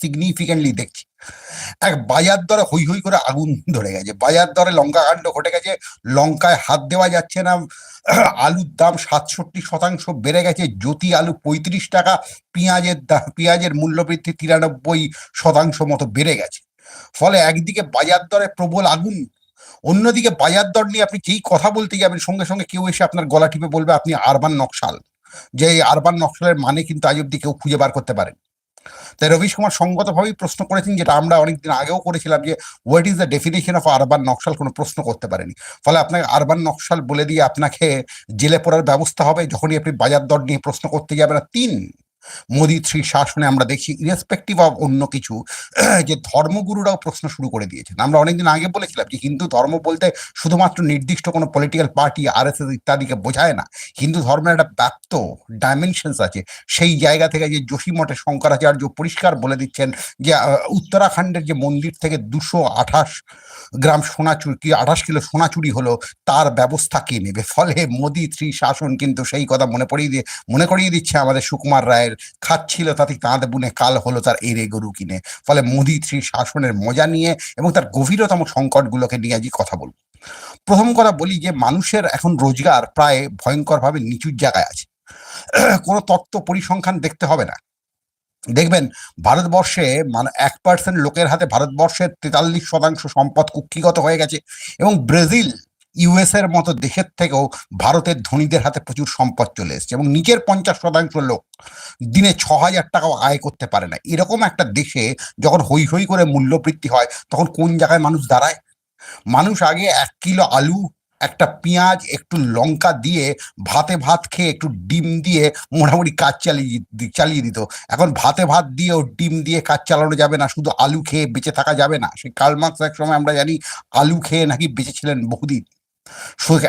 Significantly দেখছি। এক বাজার দরে হই হই করে আগুন ধরে গেছে। বাজার দরে লঙ্কা কাণ্ড ঘটে গেছে। লঙ্কায় হাত দেওয়া যাচ্ছে না। আলুর দাম সাতষট্টি শতাংশ বেড়ে গেছে। জ্যোতি আলু পঁয়ত্রিশ টাকা, পেঁয়াজের দাম পেঁয়াজের মূল্যবৃদ্ধি তিরানব্বই শতাংশ মতো বেড়ে গেছে। ফলে একদিকে বাজার দরে প্রবল আগুন, অন্যদিকে বাজার দর নিয়ে আপনি যেই কথা বলতে যাবেন, সঙ্গে সঙ্গে কেউ এসে আপনার গলা টিপে বলবে আপনি আরবান নকশাল। যে আরবান নকশালের মানে কিন্তু আজ অব্দি কেউ খুঁজে বার করতে পারেন। তাই রবিশ কুমার সঙ্গতভাবেই প্রশ্ন করেছেন, যেটা আমরা অনেকদিন আগেও করেছিলাম, যে what is the definition of urban Naxal? কোনো প্রশ্ন করতে পারেনি। ফলে আপনাকে আরবান নকশাল বলে দিয়ে আপনাকে জেলে পড়ার ব্যবস্থা হবে, যখনই আপনি বাজার দর নিয়ে প্রশ্ন করতে যাবেন। তিন মোদি থ্রি শাসনে আমরা দেখি ইরেসপেক্টিভ অফ অন্য কিছু, যে ধর্মগুরুরাও প্রশ্ন শুরু করে দিয়েছেন। আমরা অনেকদিন আগে বলেছিলাম যে হিন্দু ধর্ম বলতে শুধুমাত্র নির্দিষ্ট কোনো political party R S S ইত্যাদিকে বোঝায় না। হিন্দু ধর্মের একটা ব্যাপ্ত ডাইমেনশনস আছে। সেই জায়গা থেকে যে যোশী মঠে শঙ্করাচার্য পরিষ্কার বলে দিচ্ছেন যে উত্তরাখণ্ডের যে মন্দির থেকে দুশো আঠাশ গ্রাম সোনা চুরি আঠাশ কিলো সোনা চুরি হলো, তার ব্যবস্থা কে নেবে? ফলে মোদি থ্রি শাসন কিন্তু সেই কথা মনে পড়িয়ে দিয়ে, মনে করিয়ে দিচ্ছে আমাদের সুকুমার রায়ের খাচ্ছিল, তাতে কাঁধ বুনে কাল হলো তার এরে গরু কিনে। ফলে মোদি থ্রি শাসনের মজা নিয়ে এবং তার গভীরতম সংকটগুলোকে নিয়ে আজকে কথা বলব। প্রথম কথা বলি যে, মানুষের এখন রোজগার প্রায় ভয়ঙ্করভাবে নিচুর জায়গায় আছে। কোনো তত্ত্ব পরিসংখ্যান দেখতে হবে না। দেখবেন, ভারতবর্ষে মানে এক পার্সেন্ট লোকের হাতে ভারতবর্ষের তেতাল্লিশ শতাংশ সম্পদ কুক্ষিগত হয়ে গেছে এবং ব্রাজিল ইউএস এর মতো দেশের থেকেও ভারতের ধনীদের হাতে প্রচুর সম্পদ চলে এসেছে এবং নিচের পঞ্চাশ শতাংশ লোক দিনে ছ হাজার টাকাও আয় করতে পারে না। এরকম একটা দেশে যখন হই হই করে মূল্যবৃদ্ধি হয়, তখন কোন জায়গায় মানুষ দাঁড়ায়? মানুষ আগে এক কিলো আলু, একটা পেঁয়াজ, একটু লঙ্কা দিয়ে ভাতে ভাত খেয়ে একটু ডিম দিয়ে মোটামুটি কাজ চালিয়ে চালিয়ে দিত। এখন ভাতে ভাত দিয়েও ডিম দিয়ে কাজ চালানো যাবে না, শুধু আলু খেয়ে বেঁচে থাকা যাবে না। সেই কালমার্কস এক সময় আমরা জানি, আলু খেয়ে নাকি বেঁচেছিলেন বহুদিন।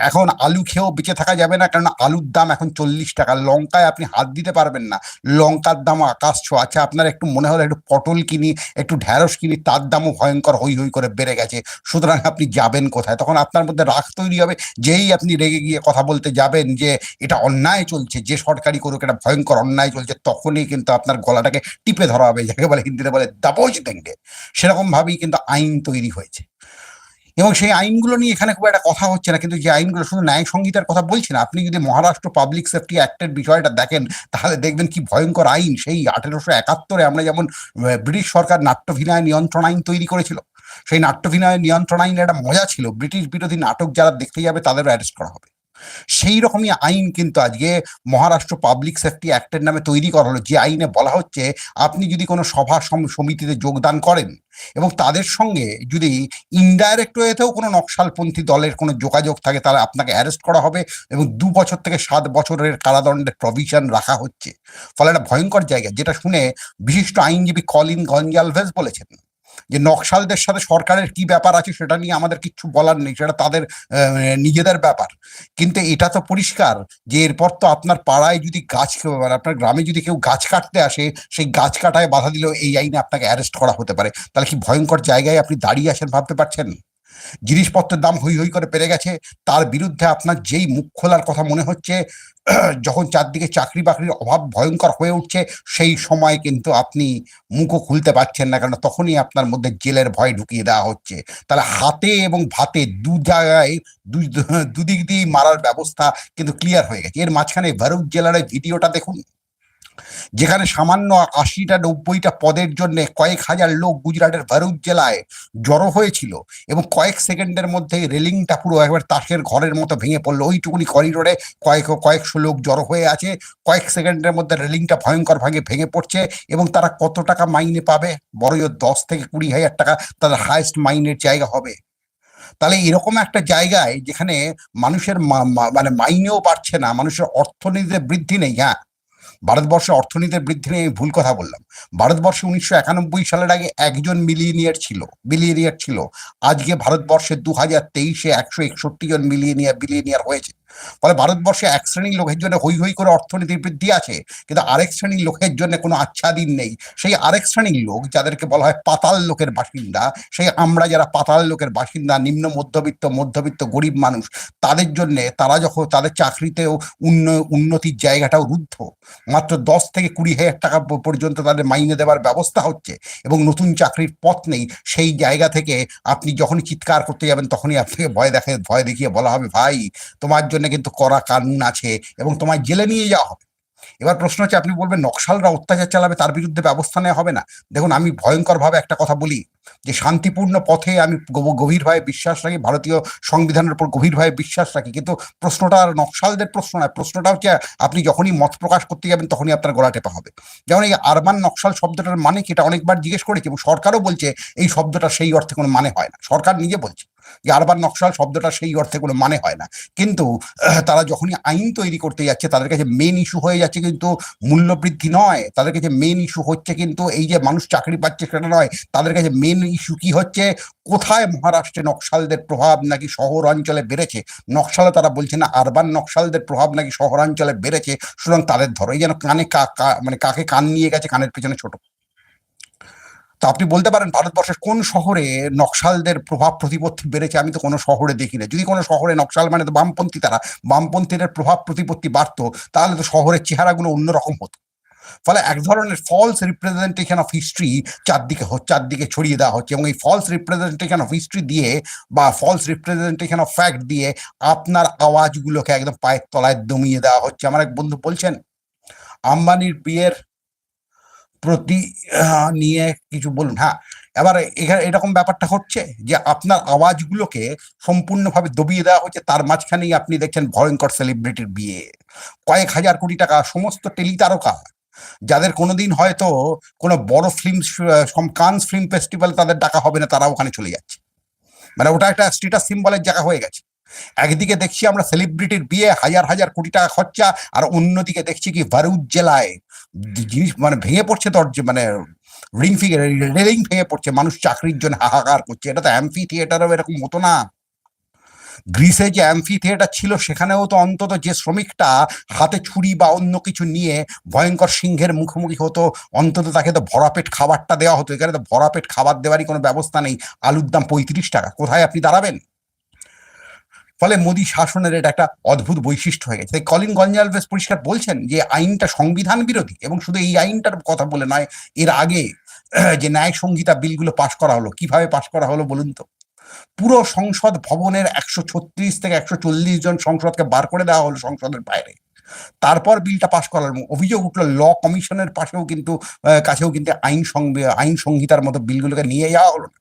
এখন আলু খেয়েও বেঁচে থাকা যাবে না? কারণ আলুর দাম এখন চল্লিশ টাকা। লঙ্কায় আপনি হাত দিতে পারবেন না। লঙ্কার দাম আকাশ ছোঁয়া আচ্ছা আপনার একটু মনে হলো একটু পটল কিনি, একটু ঢ্যাঁড়স কিনি, তার দামও ভয়ঙ্কর হই হই করে বেড়ে গেছে। সুতরাং আপনি যাবেন কোথায়? তখন আপনার মধ্যে রাগ তৈরি হবে। যেই আপনি রেগে গিয়ে কথা বলতে যাবেন যে এটা অন্যায় চলছে, যে সরকারি করুক, এটা ভয়ঙ্কর অন্যায় চলছে, তখনই কিন্তু আপনার গলাটাকে টিপে ধরা হবে। যাকে বলে, হিন্দিতে বলে দাবোজ দেঙ্গে। সেরকম ভাবেই কিন্তু আইন তৈরি হয়েছে। এবং সেই আইনগুলো নিয়ে এখানে খুব একটা কথা হচ্ছে না, কিন্তু যে আইনগুলো শুধু ন্যায় সংহিতার কথা বলছি না, আপনি যদি মহারাষ্ট্র পাবলিক সেফটি অ্যাক্টের বিষয়টা দেখেন, তাহলে দেখবেন কি ভয়ঙ্কর আইন। সেই আঠেরোশো একাত্তরে আমরা যেমন ব্রিটিশ সরকার নাট্যভিনয় নিয়ন্ত্রণ আইন তৈরি করেছিল, সেই নাট্যভিনয় নিয়ন্ত্রণ আইনের একটা মজা ছিল। ব্রিটিশ বিরোধী নাটক যারা দেখতে যাবে তাদেরও অ্যারেস্ট করা হবে। সেই রকমই আইন কিন্তু আজকে মহারাষ্ট্র পাবলিক সেফটি অ্যাক্টের নামে তৈরি করা হলো। যে আইনে বলা হচ্ছে, আপনি যদি কোনো সভা সমিতিতে যোগদান করেন এবং তাদের সঙ্গে যদি ইনডাইরেক্ট ওয়েতেও কোনো নকশালপন্থী দলের কোনো যোগাযোগ থাকে, তাহলে আপনাকে অ্যারেস্ট করা হবে এবং দু বছর থেকে সাত বছরের কারাদণ্ডের প্রভিশন রাখা হচ্ছে। ফলে একটা ভয়ঙ্কর জায়গা, যেটা শুনে বিশিষ্ট আইনজীবী কলিন গঞ্জালভেজ বলেছেন। যে নকশালদের সাথে সরকারের কি ব্যাপার আছে সেটা নিয়ে আমাদের কিচ্ছু বলার নেই, সেটা তাদের নিজেদের ব্যাপার। কিন্তু এটা তো পরিষ্কার যে এরপর তো আপনার পাড়ায় যদি গাছ মানে আপনার গ্রামে যদি কেউ গাছ কাটতে আসে, সেই গাছ কাটায় বাধা দিলেও এই আইনে আপনাকে অ্যারেস্ট করা হতে পারে। তাহলে কি ভয়ঙ্কর জায়গায় আপনি দাঁড়িয়ে আছেন ভাবতে পারছেন? জিনিসপত্রের দাম হই হই করে বেড়ে গেছে। তার বিরুদ্ধে আপনার যেই মুখ খোলার কথা মনে হচ্ছে, যখন চারদিকে চাকরি বাকরির অভাব ভয়ঙ্কর হয়ে উঠছে, সেই সময় কিন্তু আপনি মুখও খুলতে পারছেন না কারণ তখনই আপনার মধ্যে জেলের ভয় ঢুকিয়ে দেওয়া হচ্ছে। তাহলে হাতে এবং ভাতে দু জায়গায় দুদিক দিয়ে মারার ব্যবস্থা কিন্তু ক্লিয়ার হয়ে গেছে। এর মাঝখানে ভরুচ জেলার ভিডিওটা দেখুন। যেখানে সামান্য আশিটা, নব্বইটা পদের জন্য কয়েক হাজার লোক গুজরাটের ভরুচ জেলায় জড়ো হয়েছিল এবং কয়েক সেকেন্ডের মধ্যে রেলিংটা পুরো একবার তাসের ঘরের মতো ভেঙে পড়ল। ওইটুকুনি করিডোরে কয়েক, কয়েকশো লোক জড়ো হয়ে আছে। কয়েক সেকেন্ডের মধ্যে রেলিংটা ভয়ঙ্কর ভাগে ভেঙে পড়ছে এবং তারা কত টাকা মাইনে পাবে? বড় জোর দশ থেকে কুড়ি হাজার টাকা তাদের হায়েস্ট মাইনের জায়গা হবে। তাহলে এরকম একটা জায়গায় যেখানে মানুষের মানে মাইনেও বাড়ছে না, মানুষের অর্থনীতিতে বৃদ্ধি নেই হ্যাঁ? ভারতবর্ষে অর্থনীতির বৃদ্ধি নিয়ে ভুল কথা বললাম। ভারতবর্ষে উনিশশো একানব্বই সালের আগে একজন মিলিয়নিয়ার ছিল, বিলিয়নিয়ার ছিল। আজকে ভারতবর্ষে দু হাজার তেইশে একশো একষট্টি জন মিলিয়নিয়ার, বিলিয়নিয়ার হয়েছে। ফলে ভারতবর্ষে এক শ্রেণির লোকের জন্য হই হই করে অর্থনীতির বৃদ্ধি আছে, কিন্তু আরেক শ্রেণির লোকের জন্য কোনো আচ্ছাদিন নেই। সেই আরেক শ্রেণির লোক, যাদেরকে বলা হয় পাতাল লোকের বাসিন্দা, সেই আমরা যারা পাতাল লোকের বাসিন্দা, নিম্ন মধ্যবিত্ত মধ্যবিত্ত, গরিব মানুষ, তাদের জন্য তারা যখন তাদের চাকরিতেও উন্ন, উন্নতির জায়গাটাও রুদ্ধ, মাত্র দশ থেকে কুড়ি হাজার টাকা পর্যন্ত তাদের মাইনে দেওয়ার ব্যবস্থা হচ্ছে এবং নতুন চাকরির পথ নেই, সেই জায়গা থেকে আপনি যখনই চিৎকার করতে যাবেন তখনই আপনাকে ভয় দেখে, ভয় দেখিয়ে বলা হবে, ভাই, তোমার জন্য কিন্তু কড়া কানুন আছে এবং তোমায় জেলে নিয়ে যাওয়া হবে। এবার প্রশ্ন হচ্ছে, আপনি বলবেন নকশালরা অত্যাচার চালাবে, তার বিরুদ্ধে ব্যবস্থা নেওয়া হবে না? দেখুন, আমি ভয়ঙ্করভাবে একটা কথা বলি যে, শান্তিপূর্ণ পথে আমি গভ- গভীরভাবে বিশ্বাস রাখি, ভারতীয় সংবিধানের উপর গভীরভাবে বিশ্বাস রাখি। কিন্তু প্রশ্নটা আর নকশালদের প্রশ্ন নয়, প্রশ্নটা হচ্ছে, আপনি যখনই মত প্রকাশ করতে যাবেন, তখনই আপনার গলা টেপা হবে। যেমন এই আরবান নকশাল শব্দটার মানে কি, এটা অনেকবার জিজ্ঞেস করেছি এবং সরকারও বলছে, এই শব্দটা সেই অর্থে কোনো মানে হয় না। সরকার নিজে বলছে। যে নকশাল শব্দটা সেই অর্থে কোনো মানে হয় না। কিন্তু তারা যখনই আইন তৈরি করতে যাচ্ছে, তাদের কাছে মেন ইস্যু হয়ে যাচ্ছে কিন্তু মূল্যবৃদ্ধি নয়। তাদের কাছে মেন ইস্যু হচ্ছে কিন্তু এই যে মানুষ চাকরি পাচ্ছে সেটা নয়। তাদের কাছে মেন ইস্যু কি হচ্ছে? কোথায় মহারাষ্ট্রে নকশালদের প্রভাব নাকি শহর অঞ্চলে বেড়েছে? নকশালে তারা বলছে না, আরবান নকশালদের প্রভাব নাকি শহরাঞ্চলে বেড়েছে। সুতরাং তাদের ধরো এই যেন কানে মানে কাকে কান নিয়ে গেছে, কানের পেছনে ছোট। তো আপনি বলতে পারেন ভারতবর্ষের কোন শহরে নকশালদের প্রভাব প্রতিপত্তি বেড়েছে? আমি তো কোনো শহরে দেখি না। যদি কোনো শহরে নকশাল মানে তো বামপন্থী তারা, বামপন্থীদের প্রভাব প্রতিপত্তি বাড়তো, তাহলে তো শহরের চেহারাগুলো অন্যরকম হতো। ফলে এক ধরনের ফলস রিপ্রেজেন্টেশন অফ হিস্ট্রি চারদিকে চারদিকে ছড়িয়ে দেওয়া হচ্ছে এবং এই ফলস রিপ্রেজেন্টেশন অফ হিস্ট্রি দিয়ে বা ফলস রিপ্রেজেন্টেশন অফ ফ্যাক্ট দিয়ে আপনার আওয়াজগুলোকে একদম পায়ের তলায় দমিয়ে দেওয়া হচ্ছে। আমার এক বন্ধু বলছেন, আম্বানির বিয়ের প্রতি নিয়ে কিছু বলুন হ্যাঁ? এবার এখানে এরকম ব্যাপারটা হচ্ছে যে আপনার আওয়াজগুলোকে সম্পূর্ণভাবে দবিয়ে দেওয়া হচ্ছে, তার মাঝখানেই আপনি দেখছেন ভয়ঙ্কর সেলিব্রিটির বিয়ে। কয়েক হাজার কোটি টাকা, সমস্ত টেলি তারকা যাদের কোনোদিন হয়তো কোনো বড় ফিল্ম কানস ফিল্ম ফেস্টিভ্যাল তাদের ডাকা হবে না, তারা ওখানে চলে যাচ্ছে। মানে ওটা একটা স্টেটাস সিম্বলের জায়গা হয়ে গেছে। একদিকে দেখছি আমরা সেলিব্রিটির বিয়ে, হাজার হাজার কোটি টাকা খরচা, আর অন্যদিকে দেখছি কি ভারুচ জেলায় জিনিস মানে ভেঙে পড়ছে দরজা মানে রিং ফিগে রেলিং ভেঙে পড়ছে, মানুষ চাকরির জন্য হাহাকার করছে। এটা তো অ্যাম্ফি থিয়েটারও এরকম হতো না। গ্রিসে যে অ্যাম্ফি থিয়েটার ছিল, সেখানেও তো অন্তত যে শ্রমিকটা হাতে ছুরি বা অন্য কিছু নিয়ে ভয়ঙ্কর সিংহের মুখোমুখি হতো, অন্তত তাকে তো ভরাপেট খাবারটা দেওয়া হতো। এখানে তো ভরাপেট খাবার দেওয়ারই কোনো ব্যবস্থা নেই। আলুর দাম পঁয়ত্রিশ টাকা। কোথায় আপনি দাঁড়াবেন? ফলে মোদী শাসনের এটা একটা অদ্ভুত বৈশিষ্ট্য হয়ে গেছে। কলিন গঞ্জালভেস পরিষ্কার বলছেন যে, আইনটা সংবিধান বিরোধী এবং শুধু এই আইনটার কথা বলে নয়, এর আগে যে ন্যায় সংহিতা বিলগুলো পাশ করা হলো, কীভাবে পাশ করা হলো বলুন তো? পুরো সংসদ ভবনের একশো ছত্রিশ থেকে একশো চল্লিশ জন সংসদকে বার করে দেওয়া হলো সংসদের বাইরে। তারপর বিলটা পাশ করার অভিযোগ উঠল, ল কমিশনের পাশেও কিন্তু কাছেও কিন্তু আইন আইন সংহিতার মতো বিলগুলোকে নিয়ে যাওয়া হলো না।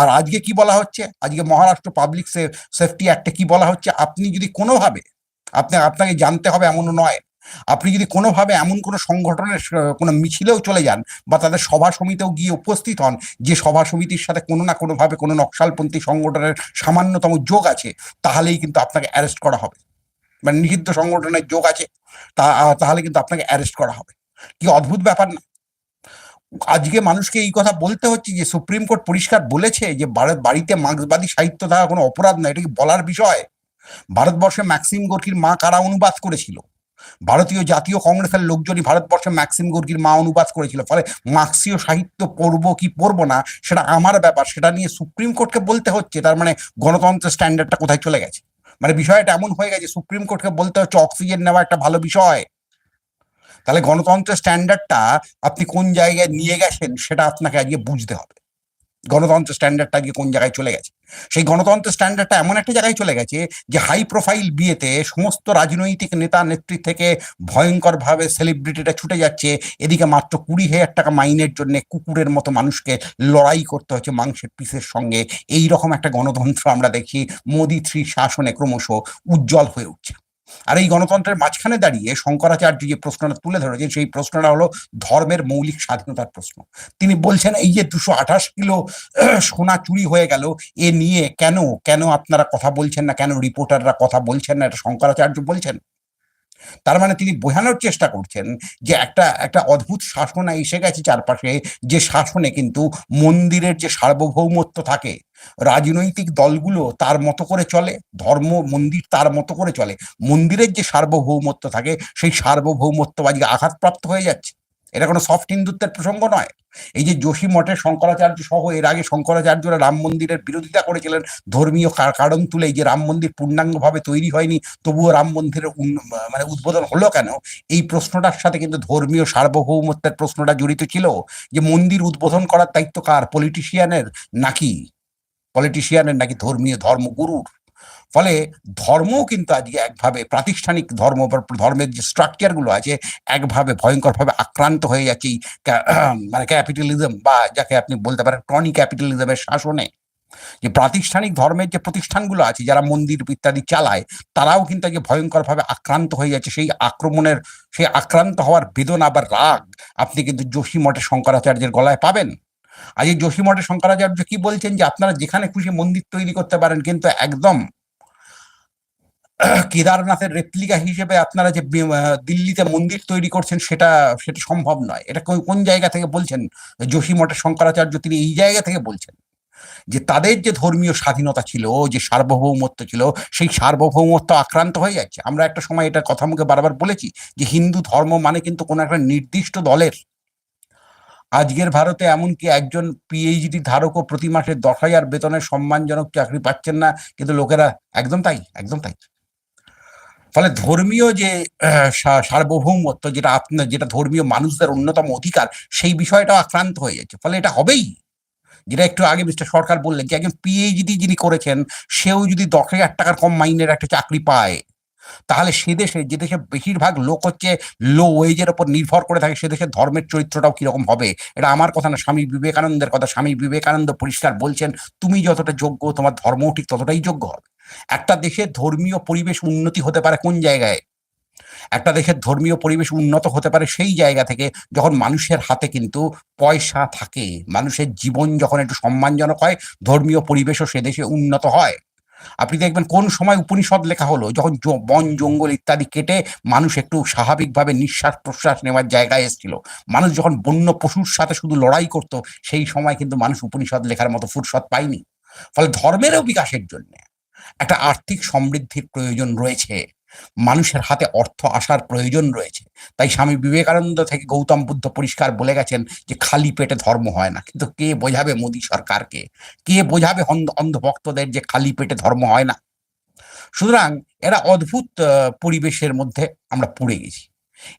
আর আজকে কি বলা হচ্ছে? আজকে মহারাষ্ট্র পাবলিক সেফটি অ্যাক্টে কি বলা হচ্ছে? আপনি যদি কোনোভাবে, আপনি, আপনাকে জানতে হবে এমনও নয়। আপনি যদি কোনোভাবে এমন কোনো সংগঠনের কোনো মিছিলেও চলে যান বা তাদের সভা সমিতিও গিয়ে উপস্থিত হন, যে সভা সমিতির সাথে কোনো না কোনোভাবে কোনো নকশালপন্থী সংগঠনের সামান্যতম যোগ আছে, তাহলেই কিন্তু আপনাকে অ্যারেস্ট করা হবে। মানে নিষিদ্ধ সংগঠনের যোগ আছে, তা, তাহলে কিন্তু আপনাকে অ্যারেস্ট করা হবে। কি অদ্ভুত ব্যাপার না। আজকে মানুষকে এই কথা বলতে হচ্ছে যে সুপ্রিম কোর্ট পরিষ্কার বলেছে যে ভারত বাড়িতে মার্ক্সবাদী সাহিত্য থাকা কোনো অপরাধ নয়, এটা কি বলার বিষয়? ভারতবর্ষে ম্যাক্সিম গোর্কির মা কারা অনুবাদ করেছিল? ভারতীয় জাতীয় কংগ্রেসের লোকজনই ভারতবর্ষে ম্যাক্সিম গোর্কির মা অনুবাদ করেছিল। ফলে মার্ক্সীয় সাহিত্য পড়ব কি পড়ব না, সেটা আমার ব্যাপার, সেটা নিয়ে সুপ্রিম কোর্টকে বলতে হচ্ছে, তার মানে গণতন্ত্রের স্ট্যান্ডার্ডটা কোথায় চলে গেছে? মানে বিষয়টা এমন হয়ে গেছে, সুপ্রিম কোর্টকে বলতে হচ্ছে, অক্সিজেন নেওয়া একটা ভালো বিষয়। তাহলে গণতন্ত্রের স্ট্যান্ডার্ডটা আপনি কোন জায়গায় নিয়ে গেছেন সেটা আপনাকে আজকে বুঝতে হবে। গণতন্ত্রের স্ট্যান্ডার্ডটা আজকে কোন জায়গায় চলে গেছে? সেই গণতন্ত্রের স্ট্যান্ডার্ডটা এমন একটা জায়গায় চলে গেছে যে হাই প্রোফাইল বিয়েতে সমস্ত রাজনৈতিক নেতা নেত্রী থেকে ভয়ঙ্করভাবে সেলিব্রিটিটা ছুটে যাচ্ছে। এদিকে মাত্র কুড়ি হাজার টাকা মাইনের জন্য কুকুরের মতো মানুষকে লড়াই করতে হচ্ছে মাংসের পিসের সঙ্গে। এই রকম একটা গণতন্ত্র আমরা দেখি। মোদী থ্রি শাসনে ক্রমশ উজ্জ্বল হয়ে উঠছে। আর এই গণতন্ত্রের মাঝখানে দাঁড়িয়ে শঙ্করাচার্য যে প্রশ্নটা তুলে ধরেছেন, সেই প্রশ্নটা হলো ধর্মের মৌলিক স্বাধীনতার প্রশ্ন। তিনি বলছেন, এই যে দুশো আঠাশ কিলো সোনা চুরি হয়ে গেল, এ নিয়ে কেন কেন আপনারা কথা বলছেন না, কেন রিপোর্টাররা কথা বলছেন না? এটা শঙ্করাচার্য বলছেন। তার মানে তিনি বোঝানোর চেষ্টা করছেন যে একটা একটা অদ্ভুত শাসন এসে গেছে চারপাশে, যে শাসনে কিন্তু মন্দিরের যে সার্বভৌমত্ব থাকে, রাজনৈতিক দলগুলো তার মতো করে চলে, ধর্ম, মন্দির তার মতো করে চলে, মন্দিরের যে সার্বভৌমত্ব থাকে, সেই সার্বভৌমত্ব আজকে আঘাতপ্রাপ্ত হয়ে যাচ্ছে। এটা কোনো সফট হিন্দুত্বের প্রসঙ্গ নয়। এই যে যোশী মঠের শঙ্করাচার্য সহ এর আগে শঙ্করাচার্যরা রাম মন্দিরের বিরোধিতা করেছিলেন, ধর্মীয় কারণ তুলে যে রাম মন্দির পূর্ণাঙ্গভাবে তৈরি হয়নি, তবুও রাম মন্দিরের মানে উদ্বোধন হলো কেন? এই প্রশ্নটার সাথে কিন্তু ধর্মীয় সার্বভৌমত্বের প্রশ্নটা জড়িত ছিল যে মন্দির উদ্বোধন করার দায়িত্ব কার? পলিটিশিয়ানের নাকি? পলিটিশিয়ানের নাকি ধর্মীয় ধর্মগুরুর? ফলে ধর্মও কিন্তু আজকে একভাবে প্রাতিষ্ঠানিক ধর্ম ধর্মের যে স্ট্রাকচারগুলো আছে, একভাবে ভয়ঙ্করভাবে আক্রান্ত হয়ে যাচ্ছে মানে ক্যাপিটালিজম বা যাকে আপনি বলতে পারেন ক্রনি ক্যাপিটালিজমের শাসনে। যে প্রাতিষ্ঠানিক ধর্মের যে প্রতিষ্ঠানগুলো আছে, যারা মন্দির ইত্যাদি চালায়, তারাও কিন্তু আজকে ভয়ঙ্করভাবে আক্রান্ত হয়ে যাচ্ছে। সেই আক্রমণের, সেই আক্রান্ত হওয়ার বেদনা বা রাগ আপনি কিন্তু যোশী মঠের শঙ্করাচার্যের গলায় পাবেন। আজ এই যোশী মঠের শঙ্করাচার্য কি বলছেন যে, আপনারা যেখানে খুশি মন্দির তৈরি করতে পারেন, কিন্তু একদম কেদারনাথের রেপ্লিকা হিসেবে আপনারা যে দিল্লিতে মন্দির তৈরি করছেন, সেটা সেটা সম্ভব নয়। এটা কোন- জায়গা থেকে বলছেন? যোশী মঠের শঙ্করাচার্য, তিনি এই জায়গা থেকে বলছেন যে তাদের যে ধর্মীয় স্বাধীনতা ছিল, যে সার্বভৌমত্ব ছিল, সেই সার্বভৌমত্ব আক্রান্ত হয়ে যাচ্ছে। আমরা একটা সময় এটা কথা মুখে বারবার বলেছি যে হিন্দু ধর্ম মানে কিন্তু কোনো একটা নির্দিষ্ট দলের। আজকের ভারতে এমনকি একজন পিএইচডি ধারকও প্রতি মাসে দশ হাজার বেতনের সম্মানজনক চাকরি পাচ্ছেন না, কিন্তু লোকেরা, একদম তাই একদম তাই। ফলে ধর্মীয় যে সার্বভৌমত্ব, যেটা আপনার যেটা ধর্মীয় মানুষদের অন্যতম অধিকার, সেই বিষয়টাও আক্রান্ত হয়ে যাচ্ছে। ফলে এটা হবেই। যেটা একটু আগে মিস্টার সরকার বললেন যে, একজন পিএইচডি যিনি করেছেন, সেও যদি দশ হাজার টাকার কম মাইনের একটা চাকরি পায়, তাহলে সে দেশে, যে দেশে বেশিরভাগ লোক হচ্ছে লো ওয়েজের ওপর নির্ভর করে থাকে, সে দেশের ধর্মের চরিত্রটাও কীরকম হবে? এটা আমার কথা না, স্বামী বিবেকানন্দের কথা। স্বামী বিবেকানন্দ পরিষ্কার বলছেন, তুমি যতটা যোগ্য, তোমার ধর্মও ঠিক ততটাই যোগ্য হবে। একটা দেশের ধর্মীয় পরিবেশ উন্নতি হতে পারে কোন জায়গায়? একটা দেশের ধর্মীয় পরিবেশ উন্নত হতে পারে সেই জায়গা থেকে যখন মানুষের হাতে কিন্তু পয়সা থাকে, মানুষের জীবন যখন একটু সম্মানজনক হয়, ধর্মীয় পরিবেশও সে দেশে উন্নত হয়। আপনি দেখবেন কোন সময় উপনিষদ লেখা হলো, যখন বন, জঙ্গল ইত্যাদি কেটে মানুষ একটু স্বাভাবিকভাবে নিঃশ্বাস প্রশ্বাস নেওয়ার জায়গায় এসেছিল। মানুষ যখন বন্য পশুর সাথে শুধু লড়াই করত, সেই সময় কিন্তু মানুষ উপনিষদ লেখার মতো ফুরসত পায়নি। ফলে ধর্মেরও বিকাশের জন্য। একটা আর্থিক সমৃদ্ধির প্রয়োজন রয়েছে। মানুষের হাতে অর্থ আসার প্রয়োজন রয়েছে। তাই স্বামী বিবেকানন্দ থেকে গৌতম বুদ্ধ পরিষ্কার বলে গেছেন যে, খালি পেটে ধর্ম হয় না। কিন্তু কে বোঝাবে মোদী সরকারকে? কে বোঝাবে অন্ধভক্তদের যে, খালি পেটে ধর্ম হয় না? সুতরাং এরা অদ্ভুত পরিবেশের মধ্যে আমরা পড়ে গেছি।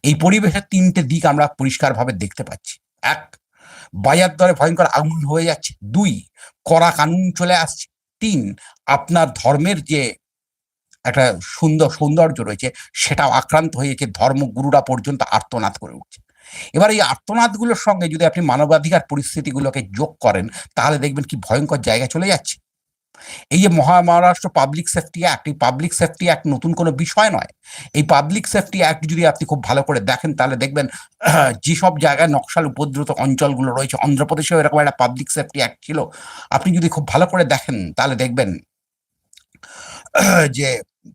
এই পরিবেশের তিনটে দিক আমরা পরিষ্কারভাবে দেখতে পাচ্ছি। এক, বাজার দরে ভয়ঙ্কর আগুন হয়ে যাচ্ছে। দুই, কড়া কানুন চলে আসছে। তিন আপনার ধর্মের যে একটা সুন্দর সৌন্দর্য রয়েছে, সেটাও আক্রান্ত হয়েছে ধর্মগুরুরা পর্যন্ত আর্তনাদ করে উঠছে। এবার এই আর্তনাদগুলোর সঙ্গে যদি আপনি মানবাধিকার পরিস্থিতিগুলোকে যোগ করেন, তাহলে দেখবেন কি ভয়ঙ্কর জায়গা চলে যাচ্ছে। এই যে মহা মহারাষ্ট্র পাবলিক সেফটি অ্যাক্ট এই পাবলিক সেফটি অ্যাক্ট নতুন কোনো বিষয় নয়। এই পাবলিক সেফটি অ্যাক্ট যদি আপনি খুব ভালো করে দেখেন, তাহলে দেখবেন, যেসব জায়গায় নকশাল উপদ্রুত অঞ্চলগুলো রয়েছে, অন্ধ্রপ্রদেশেও এরকম একটা পাবলিক সেফটি অ্যাক্ট ছিল, আপনি যদি খুব ভালো করে দেখেন, তাহলে দেখবেন, যে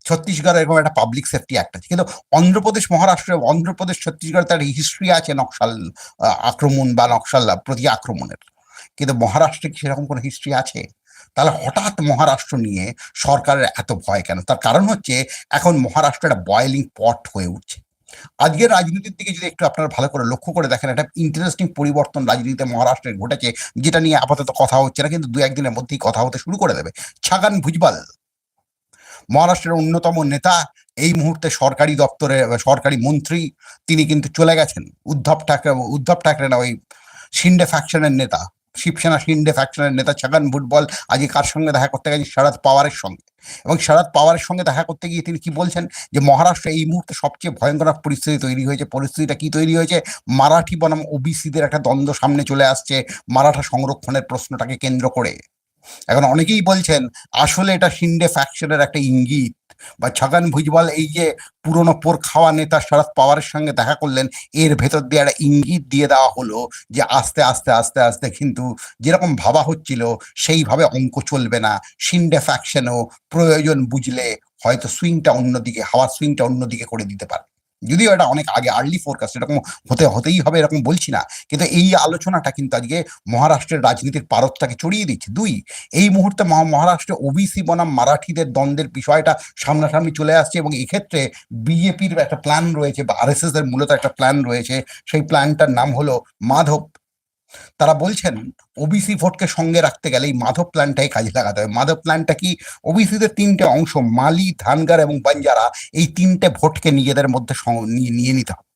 ছত্তিশগড় এরকম একটা পাবলিক সেফটি অ্যাক্ট আছে। কিন্তু অন্ধ্রপ্রদেশ, মহারাষ্ট্র, অন্ধ্রপ্রদেশ, ছত্তিশগড় তার হিস্ট্রি আছে নকশাল আক্রমণ বা নকশাল প্রতি আক্রমণের। কিন্তু মহারাষ্ট্রে কি সেরকম কোনো হিস্ট্রি আছে? তাহলে হঠাৎ মহারাষ্ট্র নিয়ে সরকারের এত ভয় কেন? তার কারণ হচ্ছে এখন মহারাষ্ট্র একটা বয়েলিং পট হয়ে উঠছে। আজকের রাজনীতির দিকে যদি একটু আপনারা ভালো করে লক্ষ্য করে দেখেন, একটা ইন্টারেস্টিং পরিবর্তন রাজনীতিতে মহারাষ্ট্রে ঘটেছে, যেটা নিয়ে আপাতত কথা হচ্ছে না, কিন্তু দু একদিনের মধ্যেই কথা হতে শুরু করে দেবে। ছাগান ভুজবাল, মহারাষ্ট্রের অন্যতম নেতা, এই মুহূর্তে সরকারি দপ্তরে, সরকারি মন্ত্রী, তিনি কিন্তু চলে গেছেন। উদ্ধব ঠাকরে উদ্ধব ঠাকরে না, ওই শিন্ডে ফ্যাকশনের নেতা। শিবসেনা শিন্ডে ফ্যাকশনের নেতা ছাগান ভুটবল আজকে কার সঙ্গে দেখা করতে গেছে? শরদ পাওয়ারের সঙ্গে। এবং শরদ পাওয়ারের সঙ্গে দেখা করতে গিয়ে তিনি কি বলছেন? যে মহারাষ্ট্রে এই মুহূর্তে সবচেয়ে ভয়ঙ্কর পরিস্থিতি তৈরি হয়েছে। পরিস্থিতিটা কি তৈরি হয়েছে? মারাঠি বনাম ওবিসিদের একটা দ্বন্দ্ব সামনে চলে আসছে মারাঠা সংরক্ষণের প্রশ্নটাকে কেন্দ্র করে। এখন অনেকেই বলছেন, আসলে এটা শিন্ডে ফ্যাকশনের একটা ইঙ্গিত। বা ছগন ভুজবল এই যে পুরনো পোর খাওয়া নেতা শরদ পাওয়ারের সঙ্গে দেখা করলেন, এর ভেতর দিয়ে একটা ইঙ্গিত দিয়ে দেওয়া হলো যে আস্তে আস্তে আস্তে আস্তে কিন্তু যেরকম ভাবা হচ্ছিল সেইভাবে অঙ্ক চলবে না। সিন্ডে ফ্যাকশনও প্রয়োজন বুঝলে হয়তো সুইংটা অন্যদিকে, হাওয়ার সুইংটা অন্যদিকে করে দিতে পারে যদিও এটা অনেক আগে আর্লি ফোরকাস্ট এরকম হতে, হতেই হবে এরকম বলছি না, কিন্তু এই আলোচনাটা কিন্তু আজকে মহারাষ্ট্রের রাজনীতির পারতটাকে ছড়িয়ে দিচ্ছে। দুই, এই মুহূর্তে মহা- মহারাষ্ট্রে ওবিসি বনাম মারাঠিদের দ্বন্দ্বের বিষয়টা সামনাসামনি চলে আসছে এবং এক্ষেত্রে বিজেপির একটা প্ল্যান রয়েছে বা আর এস এস এর মূলত একটা প্ল্যান রয়েছে। সেই প্ল্যানটার নাম হলো মাধব তারা বলছেন ওবিসি ভোটকে সঙ্গে রাখতে গেলে এই মাধব প্ল্যানটাই কাজে লাগাতে হবে। মাধব প্ল্যানটা কি? ওবিসিদের তিনটে অংশ, মালি, ধানগার এবং বাঞ্জারা এই তিনটে ভোটকে নিজেদের মধ্যে নিয়ে নিতে হবে।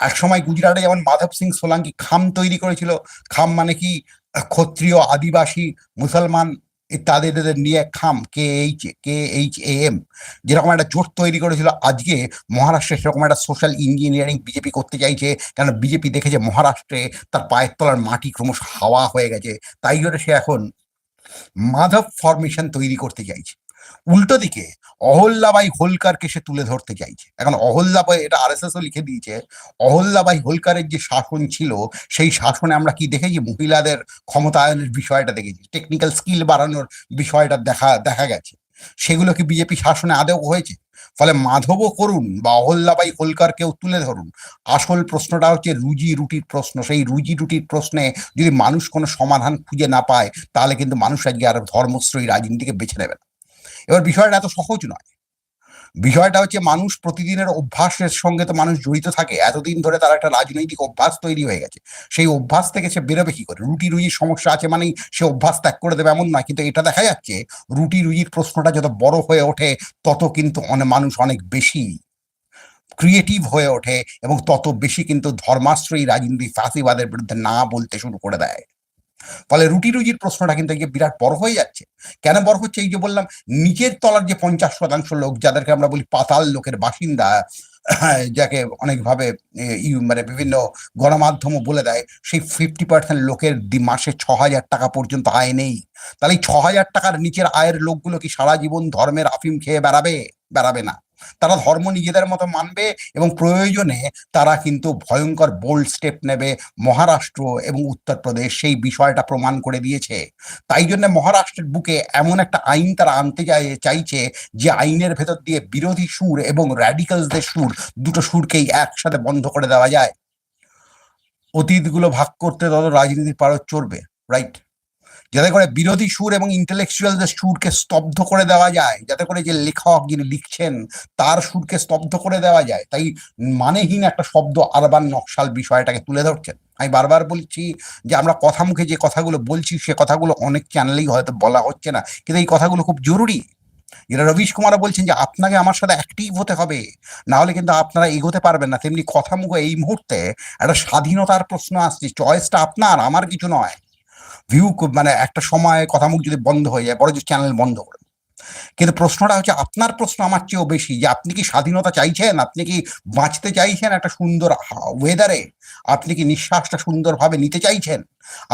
এক সময় গুজরাটে যেমন মাধব সিং সোলাঙ্কি খাম তৈরি করেছিল, খাম মানে কি? ক্ষত্রিয়, আদিবাসী, মুসলমান ইত্যাদিদের নিয়ে KHAM K H K H A M যেরকম একটা জোট তৈরি করেছিল আজকে মহারাষ্ট্রে, সেরকম একটা সোশ্যাল ইঞ্জিনিয়ারিং বিজেপি করতে চাইছে, কেন বিজেপি দেখেছে মহারাষ্ট্রে তার পায়ের তলার মাটি ক্রমশ হাওয়া হয়ে গেছে, তাই জন্য সে এখন মাধব ফরমেশন তৈরি করতে চাইছে। উল্টো দিকে অহল্যাবাই হোলকারকে সে তুলে ধরতে চাইছে। এখন অহল্যাবাই, এটা আরএসএসও লিখে দিয়েছে, অহল্যাবাই হোলকারের যে শাসন ছিল, সেই শাসনে আমরা কি দেখেছি? মহিলাদের ক্ষমতায়নের বিষয়টা দেখেছি। টেকনিক্যাল স্কিল বাড়ানোর বিষয়টা দেখা দেখা গেছে। সেগুলো কি বিজেপি শাসনে আদৌ হয়েছে? ফলে মাধবও করুন বা অহল্যাবাই হোলকারকেও তুলে ধরুন, আসল প্রশ্নটা হচ্ছে রুজি রুটির প্রশ্ন। সেই রুজি রুটির প্রশ্নে যদি মানুষ কোনো সমাধান খুঁজে না পায়, তাহলে কিন্তু মানুষ আজকে আর ধর্মশ্রয়ী রাজনীতিকে বেছে নেবে না। এবার বিষয়টা এত সহজ নয়। বিষয়টা হচ্ছে মানুষ প্রতিদিনের অভ্যাসের সঙ্গে তো মানুষ জড়িত থাকে। এতদিন ধরে তার একটা রাজনৈতিক অভ্যাস তৈরি হয়ে গেছে। সেই অভ্যাস থেকে সে বেরোবে কি করে? রুটি রুজির সমস্যা আছে মানেই সে অভ্যাস ত্যাগ করে দেবে এমন নয়। কিন্তু এটা দেখা যাচ্ছে রুটি রুজির প্রশ্নটা যত বড় হয়ে ওঠে, তত কিন্তু অনেক মানুষ অনেক বেশি ক্রিয়েটিভ হয়ে ওঠে এবং তত বেশি কিন্তু ধর্মাশ্রয়ী রাজনীতি ফাঁসিবাদের বিরুদ্ধে না বলতে শুরু করে দেয়। ফলে রুটি রুজির প্রশ্নটা কিন্তু আজকে বিরাট বড় হয়ে যাচ্ছে। কেন বড় হচ্ছে? এই যে বললাম, নিচের তলার যে পঞ্চাশ শতাংশ লোক, যাদেরকে আমরা বলি পাতাল লোকের বাসিন্দা, যাকে অনেকভাবে মানে বিভিন্ন গণমাধ্যমও বলে দেয়, সেই ফিফটি পার্সেন্ট লোকের মাসে ছ হাজার টাকা পর্যন্ত আয় নেই। তাহলে এই ছ হাজার টাকার নিচের আয়ের লোকগুলো কি সারা জীবন ধর্মের আফিম খেয়ে বেড়াবে? বেড়াবে না। তারা ধর্ম নিজেদের মতো মানবে এবং প্রয়োজনে তারা কিন্তু ভয়ঙ্কর বোল্ড স্টেপ নেবে। মহারাষ্ট্র এবং উত্তরপ্রদেশ সেই বিষয়টা প্রমাণ করে দিয়েছে। তাই জন্য মহারাষ্ট্রের বুকে এমন একটা আইন তারা আনতে চাই, চাইছে যে আইনের ভেতর দিয়ে বিরোধী সুর এবং র্যাডিক্যালসদের সুর দুটো সুরকেই একসাথে বন্ধ করে দেওয়া যায়। অতীতগুলো ভাগ করতে তত রাজনীতির পারদ চড়বে রাইট যাতে করে বিরোধী সুর এবং ইন্টেলেকচুয়ালদের সুরকে স্তব্ধ করে দেওয়া যায়, যাতে করে যে লেখক যিনি লিখছেন, তার সুরকে স্তব্ধ করে দেওয়া যায়। তাই মানেহীন একটা শব্দ আরবান নকশাল বিষয়টাকে তুলে ধরছেন। আমি বারবার বলছি যে আমরা কথা মুখে যে কথাগুলো বলছি, সে কথাগুলো অনেক চ্যানেলেই হয়তো বলা হচ্ছে না। কিন্তু এই কথাগুলো খুব জরুরি। যেটা রবিশ কুমার বলছেন যে আপনাকে আমার সাথে অ্যাক্টিভ হতে হবে। না হলে কিন্তু আপনারা এগোতে পারবেন না। তেমনি কথা মুখে এই মুহূর্তে একটা স্বাধীনতার প্রশ্ন আসছে। চয়েসটা আপনার, আমার কিছু নয়। ভিউ মানে একটা সময় কথা মুখ যদি বন্ধ হয়ে যায় বড় যে চ্যানেল বন্ধ করে কিন্তু প্রশ্নটা হচ্ছে, আপনার প্রশ্ন আমার চেয়েও বেশি যে, আপনি কি স্বাধীনতা চাইছেন? আপনি কি বাঁচতে চাইছেন একটা সুন্দর ওয়েদারে আপনি কি নিঃশ্বাসটা সুন্দরভাবে নিতে চাইছেন?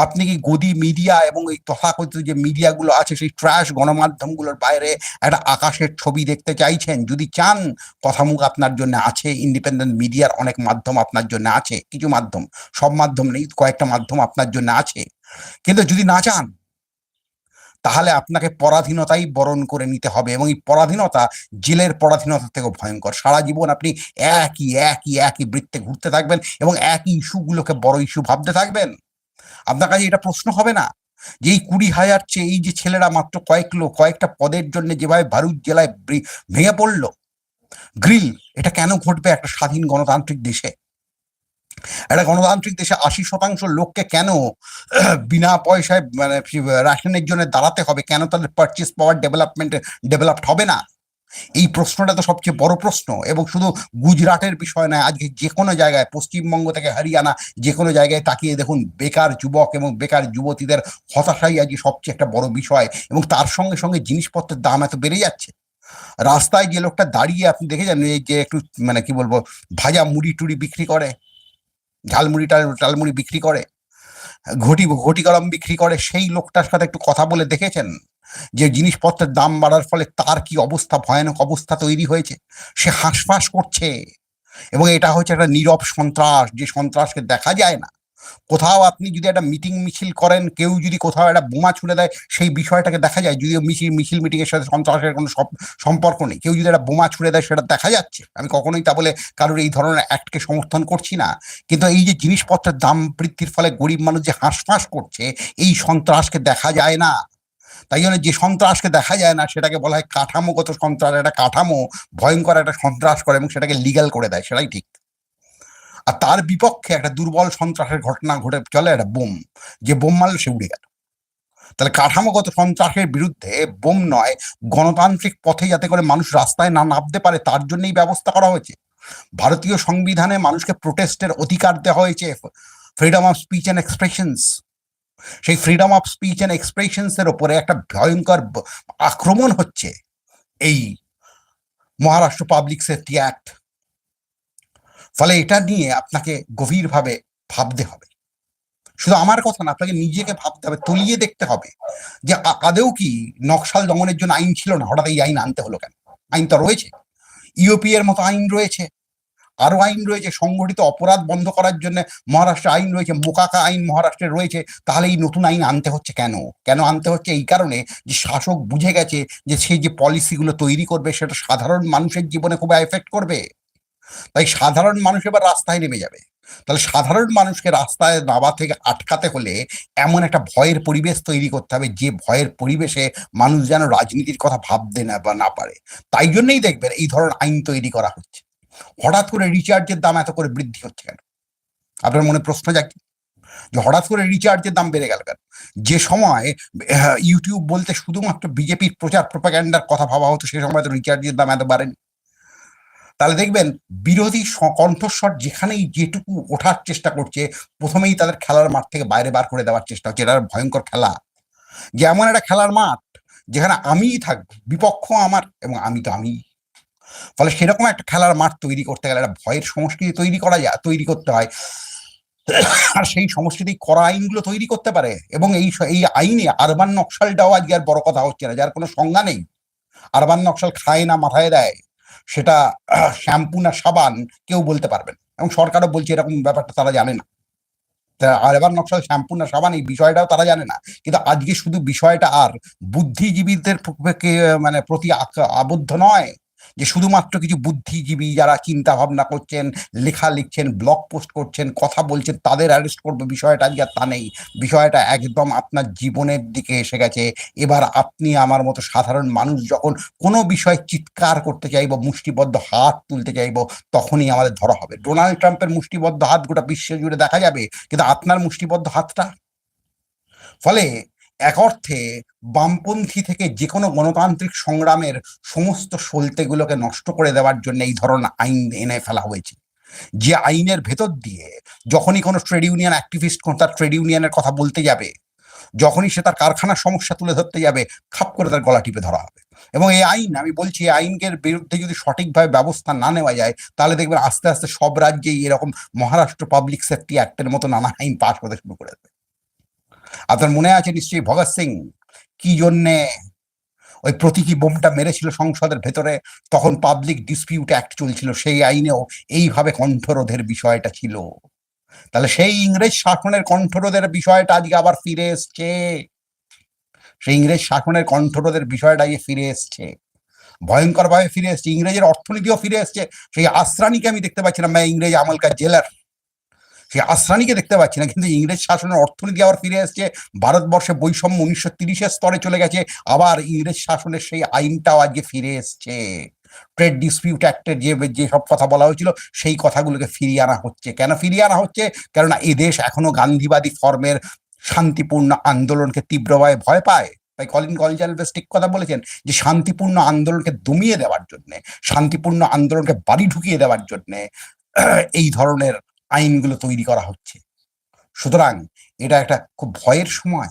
আপনি কি গদি মিডিয়া এবং এই তথাকথিত যে মিডিয়াগুলো আছে, সেই ট্র্যাশ গণমাধ্যমগুলোর বাইরে একটা আকাশের ছবি দেখতে চাইছেন? যদি চান কথামুখ আপনার জন্য আছে ইন্ডিপেন্ডেন্ট মিডিয়ার অনেক মাধ্যম আপনার জন্য আছে, কিছু মাধ্যম, সব মাধ্যম নেই, কয়েকটা মাধ্যম আপনার জন্য আছে। কিন্তু যদি না চান, তাহলে আপনাকে পরাধীনতাই বরণ করে নিতে হবে এবং এই পরাধীনতা জেলের পরাধীনতা থেকেও ভয়ঙ্কর। সারা জীবন আপনি একই একই একই বৃত্তে ঘুরতে থাকবেন এবং একই ইস্যুগুলোকে বড় ইস্যু ভাবতে থাকবেন। আপনার কাছে এটা প্রশ্ন হবে না? যে এই কুড়ি হাজার চেয়ে এই যে ছেলেরা মাত্র কয়েক লোক কয়েকটা পদের জন্য যেভাবে ভারত জেলায় ভেঙে পড়ল, গ্রিল, এটা কেন ঘটবে একটা স্বাধীন গণতান্ত্রিক দেশে? একটা গণতান্ত্রিক দেশে আশি শতাংশ লোককে কেন বিনা পয়সায় মানে রেশনের জন্য দাঁড়াতে হবে? কেন তাদের পারচেস পাওয়ার ডেভেলপমেন্ট ডেভেলপড হবে না? এই প্রশ্নটা তো সবচেয়ে বড় প্রশ্ন। এবং শুধু গুজরাটের বিষয় নয়, আজকে যে কোনো জায়গায়, পশ্চিমবঙ্গ থেকে হরিয়ানা যে কোনো জায়গায় তাকিয়ে দেখুন, বেকার যুবক এবং বেকার যুবতীদের হতাশাই আজকে সবচেয়ে একটা বড় বিষয়। এবং তার সঙ্গে সঙ্গে জিনিসপত্রের দাম এত বেড়ে যাচ্ছে। রাস্তায় যে লোকটা দাঁড়িয়ে আপনি দেখে যান যে একটু মানে কি বলব, ভাজা মুড়ি টুড়ি বিক্রি করে ঝালমুড়ি টাল, টালমুড়ি বিক্রি করে, ঘটি ঘটি কলম বিক্রি করে, সেই লোকটার সাথে একটু কথা বলে দেখেছেন? যে জিনিসপত্রের দাম বাড়ার ফলে তার কি অবস্থা, ভয়ানক অবস্থা তৈরি হয়েছে? সে হাঁসফাঁস করছে। এবং এটা হচ্ছে একটা নীরব সন্ত্রাস, যে সন্ত্রাসকে দেখা যায় না। কোথাও আপনি যদি একটা মিটিং মিছিল করেন, কেউ যদি কোথাও একটা বোমা ছুড়ে দেয়, সেই বিষয়টাকে দেখা যায়। যদিও মিছিল মিছিল মিটিং এর সাথে সন্ত্রাসের কোনো সম্পর্ক নেই। কেউ যদি একটা বোমা ছুড়ে দেয়, সেটা দেখা যাচ্ছে। আমি কখনোই তা বলে কারোর এই ধরনের অ্যাক্টকে সমর্থন করছি না। কিন্তু এই যে জিনিসপত্রের দাম বৃদ্ধির ফলে গরিব মানুষ যে হাঁসফাঁস করছে, এই সন্ত্রাসকে দেখা যায় না। তাই জন্য যে সন্ত্রাসকে দেখা যায় না, সেটাকে বলা হয় কাঠামোগত সন্ত্রাস। একটা কাঠামো ভয়ঙ্কর একটা সন্ত্রাস করে এবং সেটাকে লিগ্যাল করে দেয়। সেটাই ঠিক। আর তার বিপক্ষে একটা দুর্বল সন্ত্রাসের ঘটনা ঘটে চলে একটা বোম। যে বোম মারলে সে উড়ে গেল। তাহলে কাঠামোগত সন্ত্রাসের বিরুদ্ধে বোম নয়, গণতান্ত্রিক পথে যাতে করে মানুষ রাস্তায় না নামতে পারে, তার জন্যই ব্যবস্থা করা হয়েছে। ভারতীয় সংবিধানে মানুষকে প্রোটেস্টের অধিকার দেওয়া হয়েছে freedom of speech and expressions সেই freedom of speech and expressions এর উপরে একটা ভয়ঙ্কর আক্রমণ হচ্ছে। এই মহারাষ্ট্র পাবলিক সেফটি অ্যাক্ট ফলে এটা নিয়ে আপনাকে গভীরভাবে ভাবতে হবে। শুধু আমার কথা না, আপনাকে নিজেকে ভাবতে হবে, তলিয়ে দেখতে হবে যে আদেও কি নকশাল দমনের জন্য আইন ছিল না? হঠাৎ এই আইন আনতে হলো কেন? আইন তো রয়েছে। ইউপি এর মতো আইন রয়েছে। আরও আইন রয়েছে, সংগঠিত অপরাধ বন্ধ করার জন্য মহারাষ্ট্রে আইন রয়েছে মোকাকা আইন মহারাষ্ট্রে রয়েছে, তাহলে এই নতুন আইন আনতে হচ্ছে কেন? কেন আনতে হচ্ছে? এই কারণে যে শাসক বুঝে গেছে যে সে যে পলিসিগুলো তৈরি করবে, সেটা সাধারণ মানুষের জীবনে খুব এফেক্ট করবে। তাই সাধারণ মানুষ এবার রাস্তায় নেমে যাবে। তাহলে সাধারণ মানুষকে রাস্তায় নামা থেকে আটকাতে হলে এমন একটা ভয়ের পরিবেশ তৈরি করতে হবে, যে ভয়ের পরিবেশে মানুষ যেন রাজনীতির কথা ভাবতে না বা না পারে। তাই জন্যই দেখবেন এই ধরনের আইন তৈরি করা হচ্ছে। হঠাৎ করে রিচার্জের দাম এত করে বৃদ্ধি হচ্ছে কেন? আপনার মনে প্রশ্ন যাক যে হঠাৎ করে রিচার্জের দাম বেড়ে গেল কেন? যে সময় ইউটিউব বলতে শুধুমাত্র বিজেপির প্রচার প্রপাগ্যান্ডার কথা ভাবা হতো, সে সময় তো রিচার্জের দাম এত বাড়েনি। তাহলে দেখবেন বিরোধী কণ্ঠস্বর যেখানেই যেটুকু ওঠার চেষ্টা করছে, প্রথমেই তাদের খেলার মাঠ থেকে বাইরে বার করে দেওয়ার চেষ্টা হচ্ছে। এটা ভয়ঙ্কর খেলা। যে এমন একটা খেলার মাঠ যেখানে আমিই থাকব, বিপক্ষ আমার এবং আমি তো আমি ফলে সেরকম একটা খেলার মাঠ তৈরি করতে গেলে একটা ভয়ের সংস্কৃতি তৈরি করা যায়, তৈরি করতে হয়। আর সেই সংস্কৃতি করা আইনগুলো তৈরি করতে পারে এবং এই এই আইনে আরবান নকশালটাও আজকে আর বড় কথা হচ্ছে না, যার কোনো সংজ্ঞা নেই। আরবান নকশাল খায় না, মাথায় দেয়। সেটা শ্যাম্পু না সাবান কেউ বলতে পারবেন এবং সরকারও বলছে এরকম ব্যাপারটা তারা জানে না। তা এবার নকশাল শ্যাম্পু না সাবান এই বিষয়টাও তারা জানে না। কিন্তু আজকে শুধু বিষয়টা আর, বুদ্ধিজীবীদের মানে প্রতি আবদ্ধ নয় যে শুধুমাত্র কিছু বুদ্ধিজীবী যারা চিন্তা ভাবনা করছেন, লেখা লিখছেন ব্লগ পোস্ট করছেন, কথা বলছেন, তাদের অ্যারেস্ট করবে বিষয়টা আজকে তা নেই। বিষয়টা একদম আপনার জীবনের দিকে এসে গেছে। এবার আপনি আমার মতো সাধারণ মানুষ যখন কোনো বিষয় চিৎকার করতে চাইব, মুষ্টিবদ্ধ হাত তুলতে চাইব, তখনই আমাদের ধরা হবে। ডোনাল্ড ট্রাম্পের মুষ্টিবদ্ধ হাত গোটা বিশ্ব জুড়ে দেখা যাবে, কিন্তু আপনার মুষ্টিবদ্ধ হাতটা? ফলে এক অর্থে বামপন্থী থেকে যে কোনো গণতান্ত্রিক সংগ্রামের সমস্ত সলতেগুলোকে নষ্ট করে দেওয়ার জন্য এই ধরনের আইন এনে ফেলা হয়েছে। যে আইনের ভেতর দিয়ে যখনই কোনো ট্রেড ইউনিয়ন অ্যাক্টিভিস্ট তার ট্রেড ইউনিয়নের কথা বলতে যাবে, যখনই সে তার কারখানার সমস্যা তুলে ধরতে যাবে, খাপ করে তার গলা টিপে ধরা হবে। এবং এই আইন, আমি বলছি এই আইনের বিরুদ্ধে যদি সঠিকভাবে ব্যবস্থা না নেওয়া যায়, তাহলে দেখবেন আস্তে আস্তে সব রাজ্যেই এরকম মহারাষ্ট্র পাবলিক সেফটি অ্যাক্টের মতো নানা আইন পাস হতে শুরু করে দেবে। আপনার মনে আছে নিশ্চয়ই ভগৎ সিং কি জন্যে? ওই প্রতীকী বোমটা মেরেছিল সংসদের ভেতরে, তখন পাবলিক ডিসপিউট অ্যাক্ট চলছিল, সেই আইনেও এইভাবে কণ্ঠরোধের বিষয়টা ছিল। তাহলে সেই ইংরেজ শাসনের কণ্ঠরোধের বিষয়টা আজকে আবার ফিরে এসছে। সেই ইংরেজ শাসনের কণ্ঠরোধের বিষয়টা আজকে ফিরে এসছে। ভয়ঙ্কর ভাবে ফিরে এসছে, ইংরেজের অর্থনীতিও ফিরে এসছে। সেই আশ্রানিকে আমি দেখতে পাচ্ছি না ইংরেজ আমলকার জেলার। সেই আশ্রানীকে দেখতে পাচ্ছি না, কিন্তু ইংরেজ শাসনের অর্থনীতি আবার ফিরে এসছে। ভারতবর্ষে বৈষম্য উনিশশো তিরিশের স্তরে চলে গেছে। আবার ইংরেজ শাসনের সেই আইনটাও আজকে ফিরে এসছে। ট্রেড ডিসপিউট অ্যাক্টের যে যে সব কথা বলা হয়েছিল, সেই কথাগুলোকে ফিরিয়ে আনা হচ্ছে। কেন ফিরিয়ে আনা হচ্ছে? কেননা এদেশ এখনও গান্ধীবাদী ফর্মের শান্তিপূর্ণ আন্দোলনকে তীব্রভাবে ভয় পায়। তাই কলিন গলজালভেস ঠিক কথা বলেছেন যে, শান্তিপূর্ণ আন্দোলনকে দমিয়ে দেওয়ার জন্য, শান্তিপূর্ণ আন্দোলনকে বাড়ি ঢুকিয়ে দেওয়ার জন্য, এই ধরনের আইনগুলো তৈরি করা হচ্ছে। সুতরাং এটা একটা খুব ভয়ের সময়।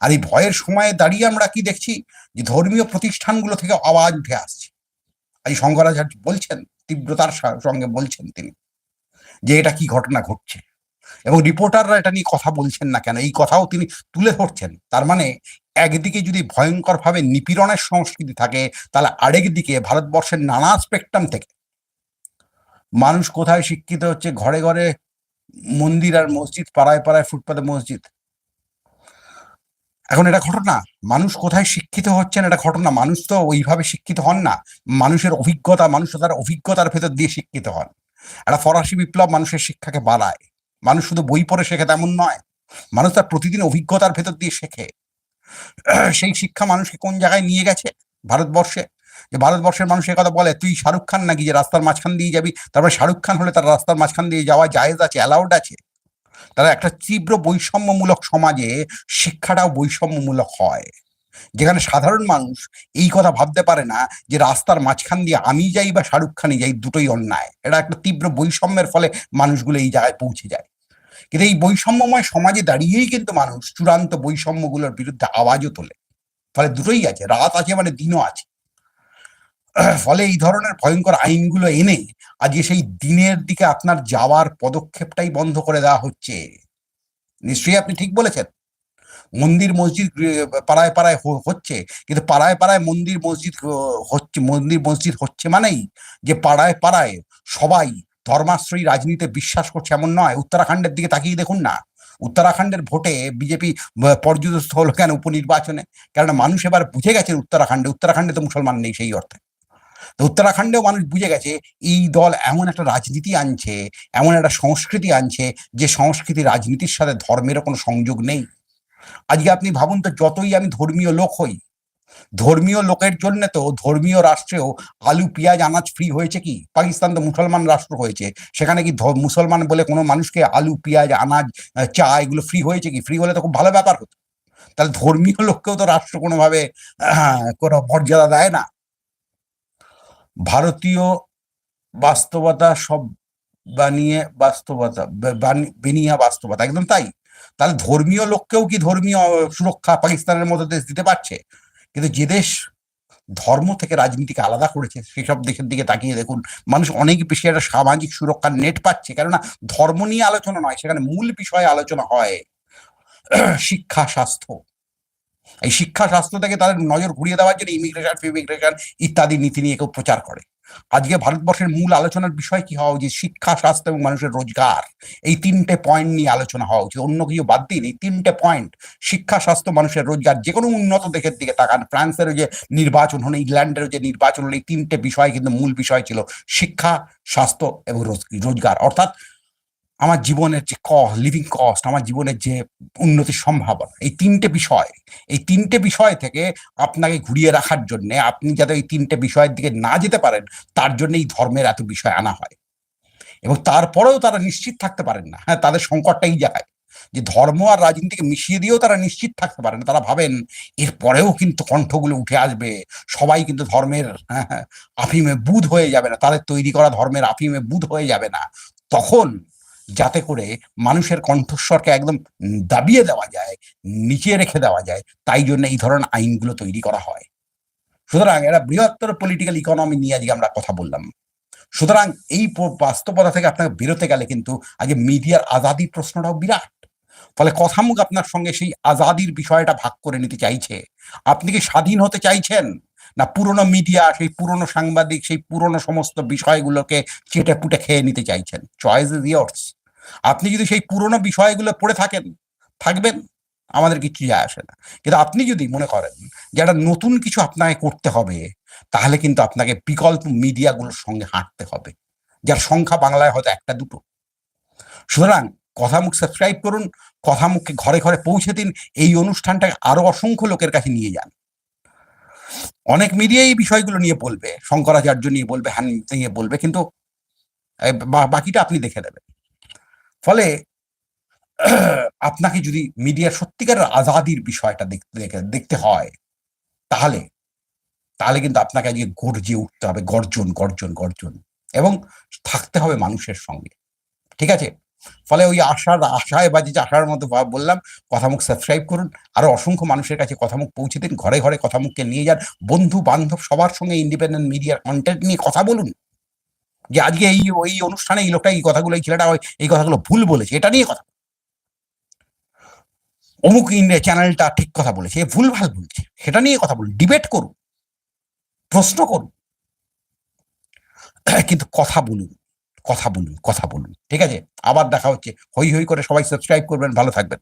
আর এই ভয়ের সময়ে দাঁড়িয়ে আমরা কি দেখছি? যে ধর্মীয় প্রতিষ্ঠানগুলো থেকে আওয়াজ উঠে আসছে। আজ শঙ্করাচার্য বলছেন, তীব্রতার সঙ্গে বলছেন তিনি, যে এটা কি ঘটনা ঘটছে? এবং রিপোর্টাররা এটা নিয়ে কথা বলছেন না কেন? এই কথাও তিনি তুলে ধরছেন। তার মানে একদিকে যদি ভয়ঙ্করভাবে নিপীড়নের সংস্কৃতি থাকে, তাহলে আরেক দিকে ভারতবর্ষের নানা স্পেকট্রাম থেকে মানুষ কোথায় শিক্ষিত হচ্ছে? ঘরে ঘরে মন্দির আর মসজিদ, পাড়ায় পাড়ায় ফুটপাতে মসজিদ। এখন এটা ঘটনা। মানুষ কোথায় শিক্ষিত হচ্ছেন? এটা ঘটনা। মানুষ তো ওইভাবে শিক্ষিত হন না। মানুষের অভিজ্ঞতা মানুষ তার অভিজ্ঞতার ভেতর দিয়ে শিক্ষিত হন। একটা ফরাসি বিপ্লব মানুষের শিক্ষাকে বাড়ায়। মানুষ শুধু বই পড়ে শেখে তেমন নয়। মানুষ তার প্রতিদিন অভিজ্ঞতার ভেতর দিয়ে শেখে। সেই শিক্ষা মানুষকে কোন জায়গায় নিয়ে গেছে? ভারতবর্ষে? যে ভারতবর্ষের মানুষ কথা বলে, তুই শাহরুখ খান নাকি যে রাস্তার মাঝখান দিয়ে যাবি? তারপরে শাহরুখ খান হলে তার রাস্তার মাঝখান দিয়ে যাওয়া জায়েজ আছে অ্যালাউড আছে। তারা একটা তীব্র বৈষম্যমূলক সমাজে শিক্ষাটাও বৈষম্যমূলক হয়। যেখানে সাধারণ মানুষ এই কথা ভাবতে পারে না যে রাস্তার মাঝখান দিয়ে আমি যাই বা শাহরুখ খানই যাই, দুটোই অন্যায়। এটা একটা তীব্র বৈষম্যের ফলে মানুষগুলো এই জায়গায় পৌঁছে যায়। কিন্তু এই বৈষম্যময় সমাজে দাঁড়িয়েই কিন্তু মানুষ চূড়ান্ত বৈষম্যগুলোর বিরুদ্ধে আওয়াজও তোলে। ফলে দুটোই আছে, রাত আছে মানে দিনও আছে। ফলে এই ধরনের ভয়ঙ্কর আইনগুলো এনে আজকে সেই দিনের দিকে আপনার যাওয়ার পদক্ষেপটাই বন্ধ করে দেওয়া হচ্ছে। নিশ্চয়ই আপনি ঠিক বলেছেন। মন্দির মসজিদ পাড়ায় পাড়ায় হচ্ছে। কিন্তু পাড়ায় পাড়ায় মন্দির মসজিদ হচ্ছে, মন্দির মসজিদ হচ্ছে মানেই যে পাড়ায় পাড়ায় সবাই ধর্মাশ্রয়ী রাজনীতিতে বিশ্বাস করছে এমন নয়। উত্তরাখণ্ডের দিকে তাকিয়ে দেখুন না। উত্তরাখণ্ডের ভোটে বিজেপি পর্যদস্ত হলো কেন উপনির্বাচনে? কেননা মানুষ এবার বুঝে গেছে উত্তরাখণ্ডে উত্তরাখণ্ডে তো মুসলমান নেই সেই অর্থে। উত্তরাখণ্ডেও মানুষ বুঝে গেছে, এই দল এমন একটা রাজনীতি আনছে, এমন একটা সংস্কৃতি আনছে, যে সংস্কৃতি রাজনীতির সাথে ধর্মেরও কোনো সংযোগ নেই। আজকে আপনি ভাবুন তো, যতই আমি ধর্মীয় লোক হই, ধর্মীয় লোকের জন্য তো ধর্মীয় রাষ্ট্রেও আলু, পেঁয়াজ, আনাজ ফ্রি হয়েছে কি? পাকিস্তান তো মুসলমান রাষ্ট্র হয়েছে, সেখানে কি মুসলমান বলে কোনো মানুষকে আলু, পেঁয়াজ, আনাজ চা এগুলো ফ্রি হয়েছে কি? ফ্রি হলে তো খুব ভালো ব্যাপার হতো। তাহলে ধর্মীয় লোককেও তো রাষ্ট্র কোনোভাবে কোনো মর্যাদা দেয় না। ভারতীয় বাস্তবতা সব বানিয়ে বাস্তবতা বেনিয়া বাস্তবতা, একদম তাই। তাহলে ধর্মীয় লোককেও কি ধর্মীয় সুরক্ষা পাকিস্তানের মতো দেশ দিতে পারছে? কিন্তু যে দেশ ধর্ম থেকে রাজনীতিকে আলাদা করেছে, সেসব দেশের দিকে তাকিয়ে দেখুন, মানুষ অনেক বেশি একটা সামাজিক সুরক্ষার নেট পাচ্ছে। কেননা ধর্ম নিয়ে আলোচনা নয়, সেখানে মূল বিষয়ে আলোচনা হয় শিক্ষা, স্বাস্থ্য। এই শিক্ষা স্বাস্থ্য থেকে তাদের নজর ঘুরিয়ে দেওয়ার জন্য ইমিগ্রেশন ফিমিগ্রেশন ইত্যাদি নীতি নিয়ে কেউ প্রচার করে। আজকে ভারতবর্ষের মূল আলোচনার বিষয় কি হওয়া উচিত? শিক্ষা, স্বাস্থ্য এবং মানুষের রোজগার। এই তিনটে পয়েন্ট নিয়ে আলোচনা হওয়া উচিত। অন্য কিছু বাদ দিন। এই তিনটে পয়েন্ট শিক্ষা, স্বাস্থ্য, মানুষের রোজগার, যে কোনো উন্নত দেশের দিকে তাকান। ফ্রান্সেরও যে নির্বাচন হলো ইংল্যান্ডেরও যে নির্বাচন হলো, এই তিনটে বিষয় কিন্তু মূল বিষয় ছিল শিক্ষা, স্বাস্থ্য এবং রোজ- রোজগার। অর্থাৎ আমার জীবনের যে কস্ট লিভিং কস্ট আমার জীবনের যে উন্নতির সম্ভাবনা এই তিনটে বিষয় এই তিনটে বিষয় থেকে আপনাকে ঘুরিয়ে রাখার জন্য আপনি যাতে এই তিনটে বিষয়ের দিকে না যেতে পারেন তার জন্য এই ধর্মের এত বিষয় আনা হয়। এবং তারপরেও তারা নিশ্চিত থাকতে পারেন না। হ্যাঁ তাদের সংকটটা এই জায়গায়। যে ধর্ম আর রাজনীতিকে মিশিয়ে দিয়েও তারা নিশ্চিত থাকতে পারেন তারা ভাবেন এর পরেও কিন্তু কণ্ঠগুলো উঠে আসবে। সবাই কিন্তু ধর্মের হ্যাঁ, হ্যাঁ, আফিমে বুধ হয়ে যাবে না। তাদের তৈরি করা ধর্মের আফিমে বুধ হয়ে যাবে না। তখন যাতে করে মানুষের কণ্ঠস্বরকে একদম দাবিয়ে দেওয়া যায় নিচে রেখে দেওয়া যায়, তাই জন্য এই ধরনের আইনগুলো তৈরি করা হয়। সুতরাং এরা বৃহত্তর পলিটিক্যাল ইকোনমি নিয়ে আজকে আমরা কথা বললাম। সুতরাং এই বাস্তবতা থেকে আপনাকে বেরোতে গেলে কিন্তু আগে মিডিয়ার আজাদির প্রশ্নটাও বিরাট। ফলে কথামুখ আপনার সঙ্গে সেই আজাদির বিষয়টা ভাগ করে নিতে চাইছে। আপনি কি স্বাধীন হতে চাইছেন? না পুরনো মিডিয়া সেই পুরনো সাংবাদিক, সেই পুরনো সমস্ত বিষয়গুলোকে চেটে পুটে খেয়ে নিতে চাইছেন। চয়েস ইজ ইয়ার্স আপনি যদি সেই পুরনো বিষয়গুলো পড়ে থাকেন, থাকবেন, আমাদের কিছু যায় আসে না। কিন্তু আপনি যদি মনে করেন যে একটা নতুন কিছু আপনাকে করতে হবে, তাহলে কিন্তু আপনাকে বিকল্প মিডিয়াগুলোর সঙ্গে হাঁটতে হবে, যার সংখ্যা বাংলায় হয়তো একটা, দুটো। সুতরাং কথামুখ সাবস্ক্রাইব করুন কথামুখকে ঘরে ঘরে পৌঁছে দিন, এই অনুষ্ঠানটাকে আরও অসংখ্য লোকের কাছে নিয়ে যান। অনেক মিডিয়া এই বিষয়গুলো নিয়ে বলবে, শঙ্করাচার্য নিয়ে বলবে হ্যান নিয়ে বলবে, কিন্তু বাকিটা আপনি দেখে নেবেন। ফলে, আপনাকে যদি মিডিয়ার সত্যিকারের আজাদির বিষয়টা দেখতে দেখতে হয়, তাহলে তাহলে কিন্তু আপনাকে আজকে গর্জে উঠতে হবে, গর্জন গর্জন গর্জন, এবং থাকতে হবে মানুষের সঙ্গে। ঠিক আছে? ফলে ওই আশার, আশায় বা যে আশার মতো বললাম, কথামুখ সাবস্ক্রাইব করুন। আরও অসংখ্য মানুষের কাছে কথামুখ পৌঁছে দিন, ঘরে ঘরে কথামুখকে নিয়ে যান। বন্ধু বান্ধব সবার সঙ্গে ইন্ডিপেন্ডেন্ট মিডিয়ার কন্টেন্ট নিয়ে কথা বলুন। যে আজকে এই, ওই অনুষ্ঠানে এই লোকটা এই কথাগুলো, এই ছেলেটা এই কথাগুলো ভুল বলেছে, এটা নিয়ে কথা অমুক ইন্ডিয়া চ্যানেলটা ঠিক কথা বলেছে ভুল ভালো বলছে, সেটা নিয়ে কথা বলুন ডিবেট করুন, প্রশ্ন করুন। কিন্তু কথা বলুন। কথা বলুন কথা বলুন। ঠিক আছে? আবার দেখা হচ্ছে। হই হই করে সবাই সাবস্ক্রাইব করবেন, ভালো থাকবেন।